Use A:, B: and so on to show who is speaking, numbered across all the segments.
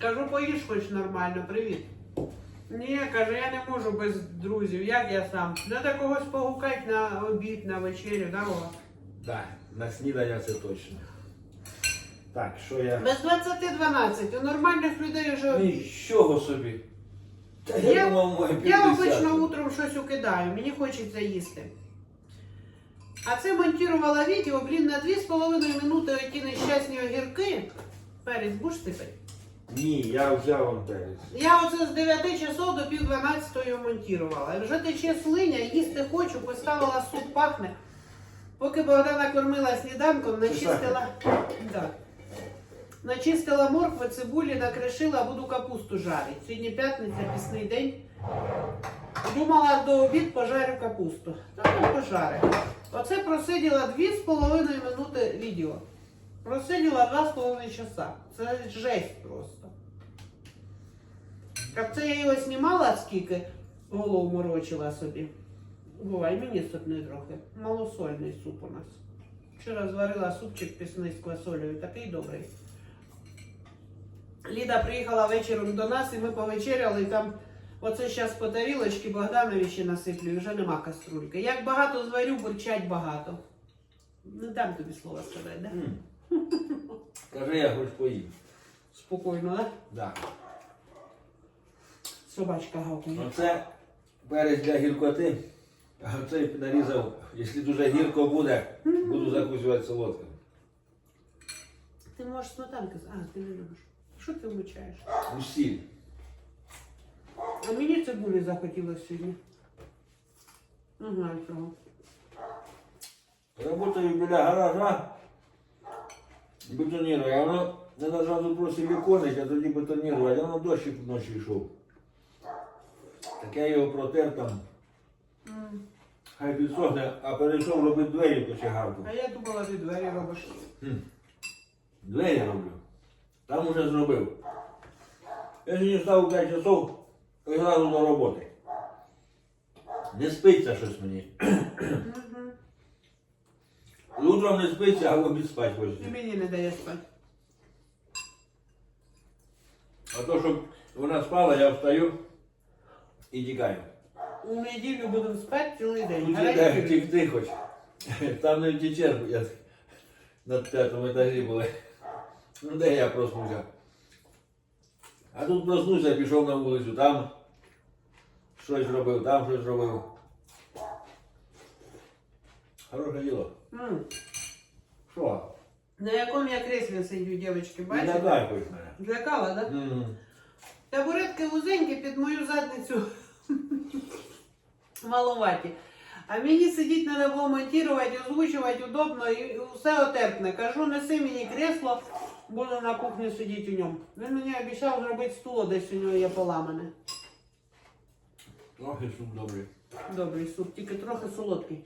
A: Кажу, поїж хоч нормально, привіт. Ні, каже, я не можу без друзів, як я сам. Треба когось погукати на обід, на вечерю, да, Вова?
B: Так, на снідання це точно. Так, що я.
A: Без 20-12. У нормальних людей вже обід.
B: Нічого собі. Та
A: Я-
B: я думав, моє
A: Я
B: 50.
A: обично утром щось укидаю, мені хочеться їсти. А це монтувала відео, блін, на 2,5 минути оті нещасні огірки. Перець будеш сипати?
B: Ні, я взяв вам перець.
A: Я оце з 9 часов до пів 12 його монтувала. Вже тече слиня, їсти хочу, поставила суп пахне. Поки Богдана кормила сніданком, начистила. Да. Начистила моркви, цибулі, накришила, буду капусту жарити. Сьогодні п'ятниця, пісний день. Думала до обід пожарю капусту. Та не пожарю. Оце просиділа 2,5 минути відео. Просиділа 2,5 часа. Це жесть просто. Так це я його знімала скільки голову морочила собі. Бувай, мені супний трохи. Малосольний суп у нас. Вчора зварила супчик пісний з квасолею, такий добрий. Ліда приїхала вечором до нас і ми повечеряли, і там оце зараз по тарілочці Богданові ще насиплю, вже нема каструльки. Як багато зварю, бурчать багато. Не дам тобі слова сказати, да?
B: Кажи, я хоч поїм.
A: Спокійно, да?
B: Да.
A: Собачка гавкає.
B: Оце перець для гіркоти. А оцей нарізав, якщо дуже гірко буде, буду закусувати солодким.
A: Ти можеш сметанки. з- А, ти не любиш. Що ти влучаєш?
B: Усіль.
A: А мені цибулі захотілося сьогодні. Не знаю чого.
B: Работаю біля гаража, бетонірую, а воно треба зразу просто виконати, а тоді бетонірувати, а воно дощик вночі йшов. Так я його протер там,
A: М.
B: хай підсохне, а перейшов робити двері по чагарку.
A: А я думала, ти двері робиш.
B: Двері роблю. Там уже зробив. Я сьогодні став у 5 часов і одразу до роботи. Не спиться щось мені.
A: Мгм.
B: Утром не спиться, а в обід спать
A: І
B: хочеться.
A: мені не дає спати.
B: А то, щоб вона спала, я встаю і тікаю.
A: У неділю будемо спати цілий день. Гарантію.
B: іде хоч. Там не втічеш, бо я на п'ятому етажі були. Ну де я проснувся? А тут проснувся, пішов на вулицю, там щось робив, там щось робив. Хороше діло.
A: М.
B: Що?
A: На якому я креслі сидю, дівчатки,
B: Не
A: бачите?
B: надай хоч мене.
A: Злякала, так? Да? Табуретки вузенькі під мою задницю маловаті. А мені сидіти треба було монтувати, озвучувати удобно і все отерпне. Кажу, неси мені кресло, буду на кухні сидіти у ньому. Він мені обіцяв зробити стуло, десь у нього є поламане.
B: Трохи суп добрий.
A: Добрий суп, тільки трохи солодкий.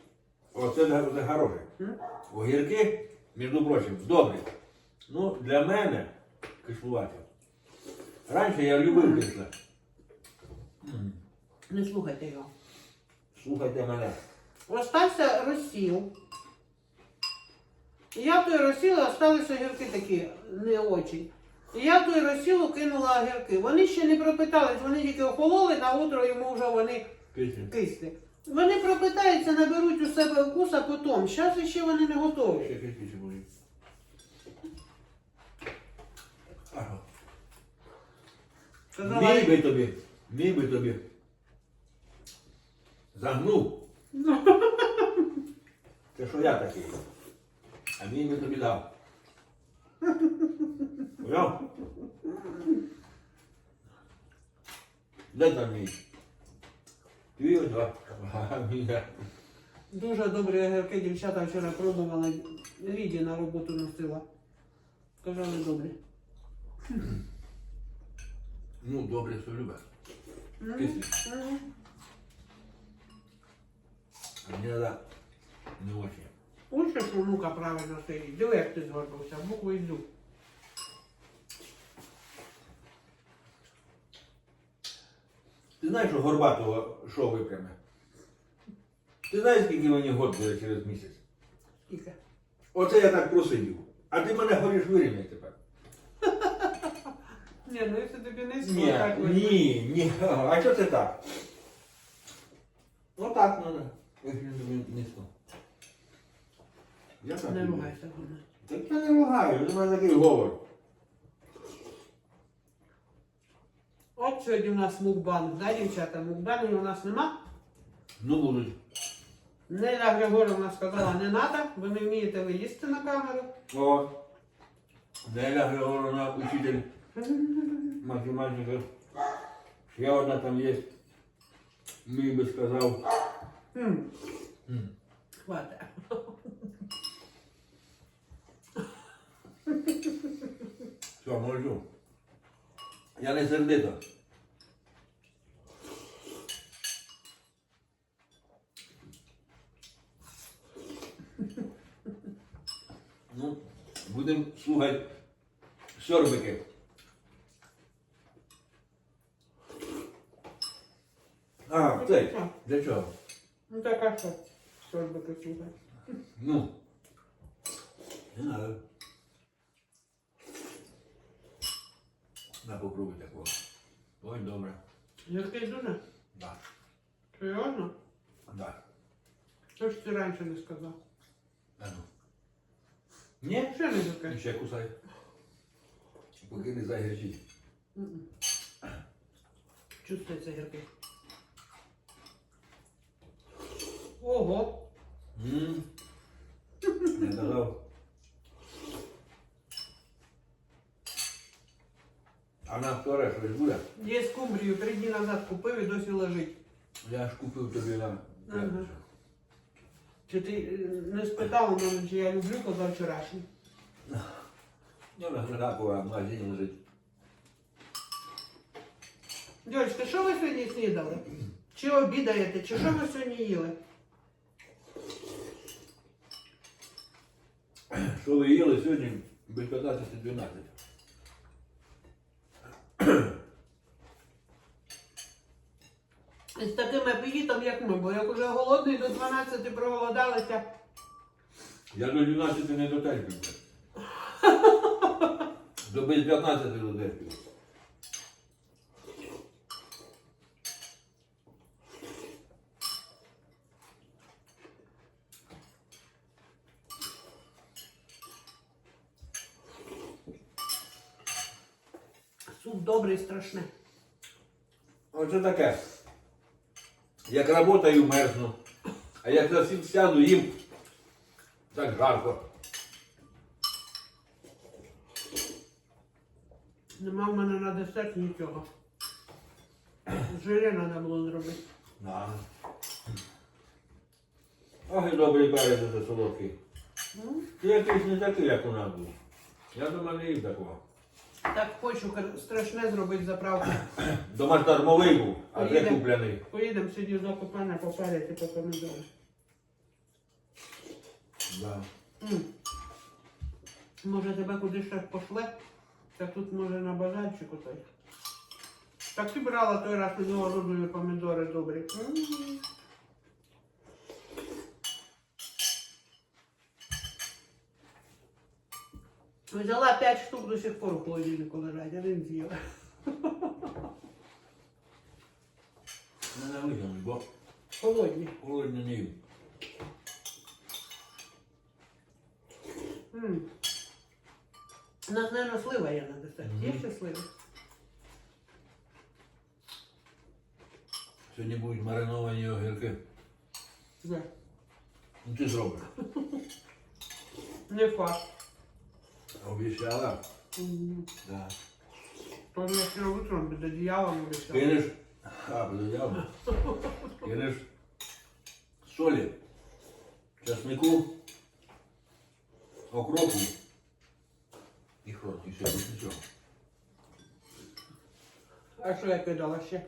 B: Оце це хороше. Огірки, між прочим, добрі. Ну, для мене кислуваті. Раніше я любив кисле.
A: Не слухайте його.
B: Слухайте мене.
A: Остався розсіл. Я в той розсіл залишилися огірки такі не очень. І я в той розсіл кинула огірки. Вони ще не пропитались, вони тільки охололи, на утро йому вже вони
B: Кислі.
A: кислі. Вони пропитаються, наберуть у себе вкус, а потім. Зараз ще вони не готові.
B: Ще кисліше були. Ага. Мій би тобі, мій би тобі. Загнув. Це що я такий. А мій би тобі дав. Поняв? Де там мій? Твій ось два. А мій.
A: дуже добрі огірки дівчата вчора пробували. Ліді на роботу носила. Казали добрі.
B: Ну, добре, що любить.
A: Мгм.
B: Кислі. Мені треба не очі.
A: Лучше, що внука правильно стоїть. Диви, як ти згорбився, букву йду.
B: Ти знаєш, що Горбатого що випряме? Ти знаєш, скільки мені год буде через місяць?
A: Скільки?
B: Оце я так просидів. А ти мене хочеш вирівняти тепер.
A: Ні, ну якщо тобі не
B: Ні,
A: слухати.
B: ні, ні. А що це так? Отак треба. Слухати. Я так
A: Не
B: люблю.
A: ругайся, Гуна.
B: Так я не ругаю, у мене такий говор.
A: От сьогодні у нас мукбанг, да, дівчата? Мукбангів у нас нема.
B: Ну будуть.
A: Неля Григорівна сказала, не треба, ви не вмієте виїсти на камеру.
B: О, Неля Григоровна, учитель математики. Ще одна там є. Мій би сказав.
A: Хм,
B: М.
A: хватить.
B: Все, можу. Я не сердито. Ну, будемо слухати сьорбики. А, цей. Для чого?
A: Така що, що ж би ти.
B: Ну. Не надо. На попробуй такого. Ой, добре.
A: Гіркий дуже?
B: Да.
A: Серйозно?
B: Да.
A: Що ж ти раніше не сказав?
B: А ну. Ні?
A: Ще не гіркий?
B: Ще кусай. Поки не загірчить.
A: Чувствується гіркий. Ого!
B: М. Не додав. А на вторе щось буде?
A: Є скумбрію, три дні назад купив і досі лежить.
B: Я ж купив тобі на п'ятницю.
A: Чи ти е, не спитав у мене, чи я люблю позавчорашній?
B: Ну, на Григакова в магазині лежить.
A: Дівчатки, що ви сьогодні снідали? Чи обідаєте, чи що ви сьогодні їли?
B: Що ви їли сьогодні без 15-12?
A: І з таким апетитом, як ми, бо як уже голодний до 12 проголодалися.
B: Я до 12 не дотерпів. До без 15 дотерпів.
A: Суп добрий, страшний.
B: Оце таке. Як работаю, мерзну. А як засід сяду, їм так жарко.
A: Нема в мене на десерт нічого. Жири треба було зробити.
B: Да. Ох, і добрий перець це солодкий.
A: Ну,
B: Ти якийсь не такий, як у нас був. Я до мене їв такого.
A: Так хочу страшне зробити заправку.
B: Дома ж дармовий був, а де
A: Поїдемо.
B: купляний.
A: Поїдемо сьогодні за копання попарити по помідори.
B: Да.
A: М. Може тебе кудись ще пошле? Так тут може на базарчику той. Так ти брала той раз минулого роду помідори добрі. М. Взяла 5 штук до сих пор у холодильнику лежать, один з'їла.
B: Мене витягнуть, бо
A: Холодні.
B: холодно не їв.
A: М. У нас, наверное, слива є на десерт. Є
B: Мгм.
A: ще сливи?
B: Сьогодні будуть мариновані огірки.
A: Де?
B: Ну ти зробиш.
A: Не факт.
B: Обіцяла.
A: М.
B: Да.
A: То я ще утром під одіялом обіцяв.
B: Кинеш. А, подождав. Кинеш солі, часнику, окропу і хрот, і все, більше нічого.
A: А що я кидала ще?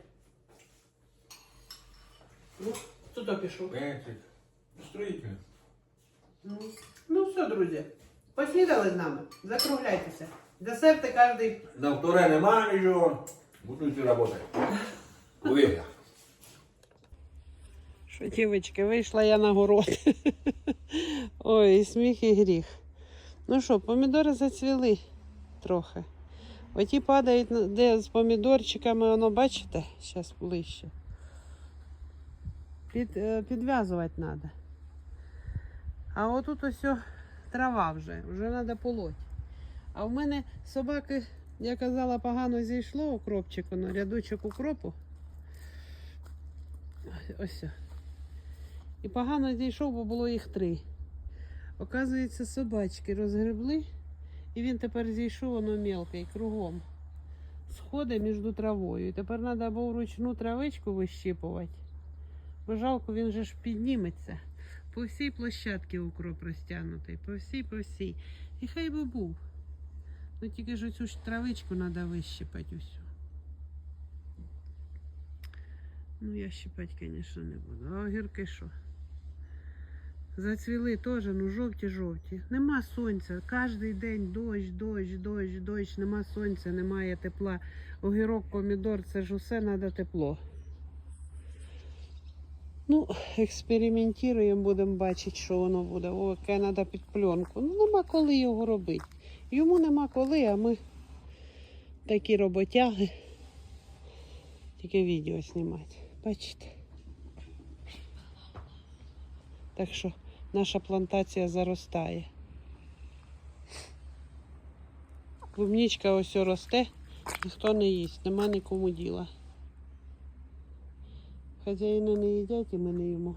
A: Ну, хто пішов?
B: Перчик. Строїтель.
A: Ну, Ну все, друзі. Поснідали з нами. Закругляйтеся. Десерти кожний.
B: На вторе нема нічого. Будуть працювати. Вигляд.
A: Що, дівчатки, вийшла я на город. Ой, і сміх, і гріх. Ну що, помідори зацвіли трохи. Оті падають, де з помідорчиками, воно бачите, зараз ближче. Під, е, підв'язувати треба. А отут ось трава вже, вже треба полоть. А в мене собаки, я казала, погано зійшло укропчик, воно, рядочок укропу. Ось. І погано зійшов, бо було їх три. Оказується, собачки розгребли, і він тепер зійшов, воно мелке, кругом. Сходи між травою. І тепер треба або вручну травичку вищипувати. Бо жалко, він же ж підніметься. По всій площадці укроп розтягнутий, по всій, по всій. І хай би був. Ну тільки ж оцю ж травичку треба вищипати усю. Ну, я щипати, звісно, не буду. А огірки що? Зацвіли теж, ну жовті-жовті. Нема сонця. Кожен день дощ, дощ, дощ, дощ, нема сонця, немає тепла. Огірок, помідор, це ж усе треба тепло. Ну, експериментуємо, будемо бачити, що воно буде. О, яке треба під пленку. Ну, нема коли його робити. Йому нема коли, а ми такі роботяги. Тільки відео знімати. Бачите? Так що наша плантація заростає. Клубничка ось росте, ніхто не їсть, нема нікому діла. Хазяїни не їдять і ми не їмо.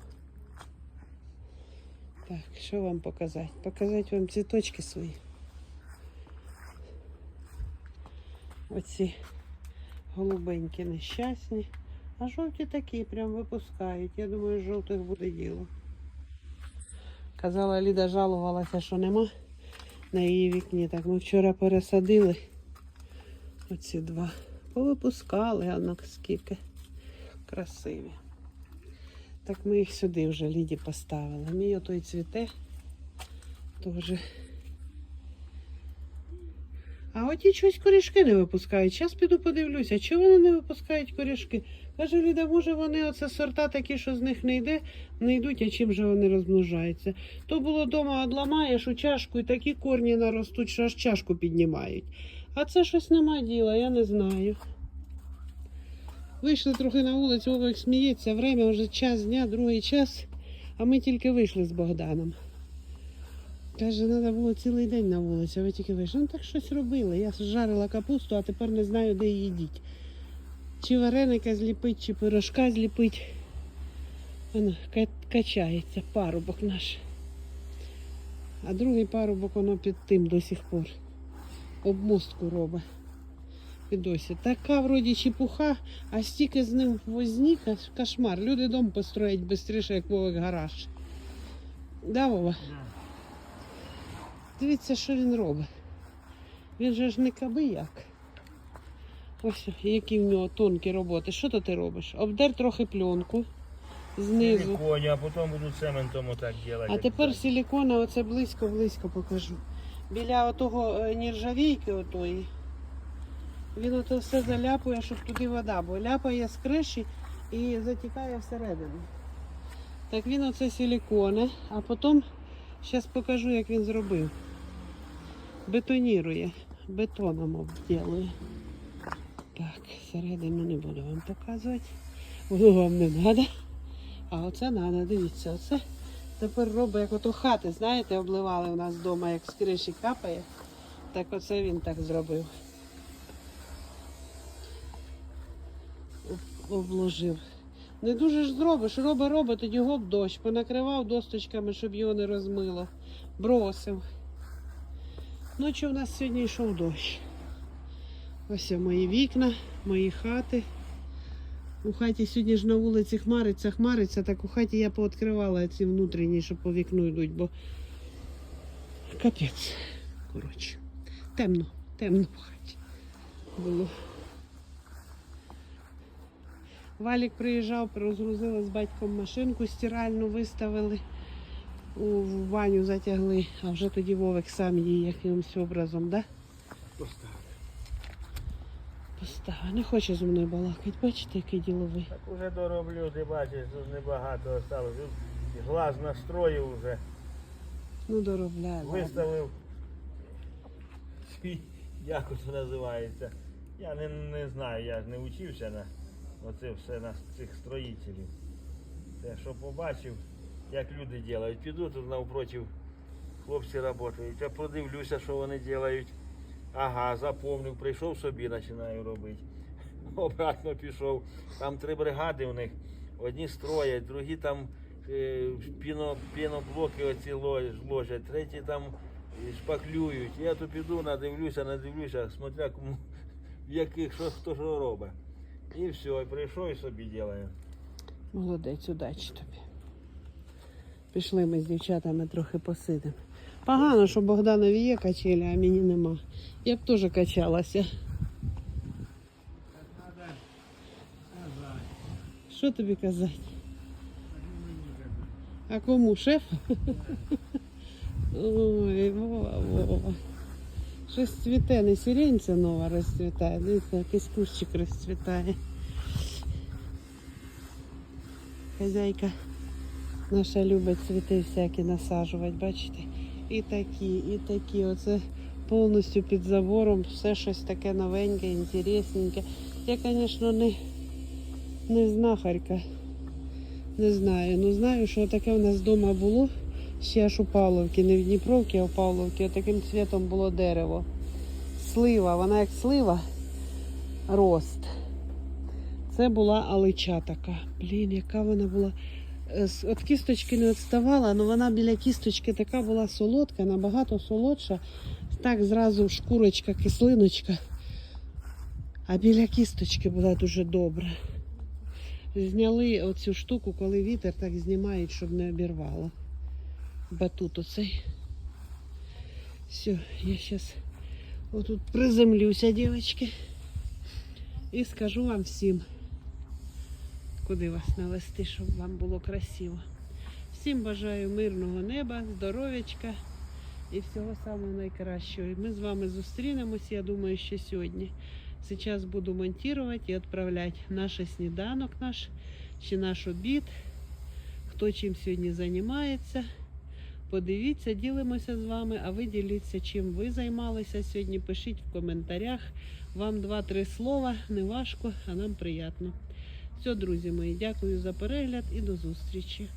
A: Так, що вам показати? Показати вам цвіточки свої. Оці голубенькі нещасні. А жовті такі прям випускають. Я думаю, жовтих буде діло. Казала, Ліда жалувалася, що нема на її вікні. Так ми вчора пересадили оці два. Повипускали, а ну скільки красиві. Так ми їх сюди вже Ліді поставили. Мій отой цвіте теж. А оті щось корішки не випускають. Зараз піду подивлюся, чого вони не випускають корішки. Каже Ліда, може вони оце сорта такі, що з них не йде, не йдуть, а чим же вони розмножаються. То було вдома одламаєш у чашку і такі корні наростуть, що аж чашку піднімають. А це щось нема діла, я не знаю. Вийшли трохи на вулицю, Вовик сміється, время вже час дня, другий час, а ми тільки вийшли з Богданом. Каже, треба було цілий день на вулиці, а ви тільки вийшли. Ну так щось робили. Я жарила капусту, а тепер не знаю, де її діть. Чи вареника зліпить, чи пирожка зліпить. Воно качається, парубок наш. А другий парубок воно під тим до сих пор. Обмостку робить. І досі. Така вроді чепуха, а стільки з ним возні, кошмар. Люди дом построять швидше, як Вовик гараж. Да, Вова? Дивіться, що він робить. Він же ж не каби як. Ось які в нього тонкі роботи. Що то ти робиш? Обдер трохи пленку знизу.
C: Силиконе, а потом буду цементом отак делать.
A: А тепер силікона, оце близько-близько покажу. Біля отого е, нержавійки отої. Він ото все заляпує, щоб туди вода, бо ляпає з криші і затікає всередину. Так він оце силіконе, а потім зараз покажу, як він зробив. Бетонірує, бетоном обділує. Так, всередину не буду вам показувати. Воно вам не треба. А оце треба, дивіться, оце тепер робить, як ото хати, знаєте, обливали у нас вдома, як з криші капає. Так оце він так зробив. Обложив. Не дуже ж зробиш, роби, роби, тоді гоп дощ. Понакривав досточками, щоб його не розмило. Бросив. Ночі у нас сьогодні йшов дощ. Ось мої вікна, мої хати. У хаті сьогодні ж на вулиці хмариться, хмариться, так у хаті я пооткривала ці внутрішні, що по вікну йдуть, бо капець. Коротше. Темно, темно в хаті було. Валік приїжджав, розгрузили з батьком машинку стиральну, виставили, у баню затягли, а вже тоді Вовик сам її якимось образом, да?
B: Поставив.
A: Поставив. Не хоче зі мною балакати. Бачите, який діловий.
C: Так уже дороблю, ти бачиш, тут небагато осталось. Глаз настроїв вже,
A: Ну, доробляє. ладно.
C: виставив.
B: Як це називається. Я не, не знаю, я ж не вчився на оце все на цих строїтелів. Те, що побачив, як люди роблять. Піду тут навпроти хлопці працюють. Я подивлюся, що вони роблять. Ага, запомнив, прийшов собі, починаю робити. Обратно пішов. Там три бригади у них. Одні строять, другі там е, піно, піноблоки оці ло- ложать, треті там е, шпаклюють. Я то піду, надивлюся, надивлюся, смотря кому, в яких, що хто що робить. І все, і прийшов і собі ділаю.
A: Молодець, удачі тобі. Пішли ми з дівчатами трохи посидимо. Погано, що Богданові є качелі, а мені нема. Я б теж качалася. Що тобі казати? А кому шеф? Ой, Вова, Вова. Щось цвіте, не сиренця нова розцвітає, дивіться, якийсь кущик розцвітає. Хазяйка наша любить цвіти всякі насаджувати, бачите? І такі, і такі. Оце повністю під забором, все щось таке новеньке, інтересненьке. Я, звісно, не, не знахарка. Не знаю. Ну знаю, що таке у нас вдома було. Ще аж у Павловці, не в Дніпровці, а у Павловці. Таким цвітом було дерево. Слива, вона як слива, рост. Це була алича така. Блін, яка вона була. Е, От кісточки не відставала, але вона біля кісточки така була солодка, набагато солодша. Так зразу шкурочка, кислиночка. А біля кісточки була дуже добра. Зняли оцю штуку, коли вітер так знімають, щоб не обірвало. Батут оцей. Все, я зараз отут приземлюся, дівчатки. І скажу вам всім, куди вас навести, щоб вам було красиво. Всім бажаю мирного неба, здоров'ячка і всього самого найкращого. Ми з вами зустрінемось, я думаю, ще сьогодні. Зараз буду монтувати і відправляти наш сніданок наш чи наш обід. Хто чим сьогодні займається. Подивіться, ділимося з вами, а ви діліться, чим ви займалися сьогодні. Пишіть в коментарях. Вам два-три слова, не важко, а нам приємно. Все, друзі мої, дякую за перегляд і до зустрічі.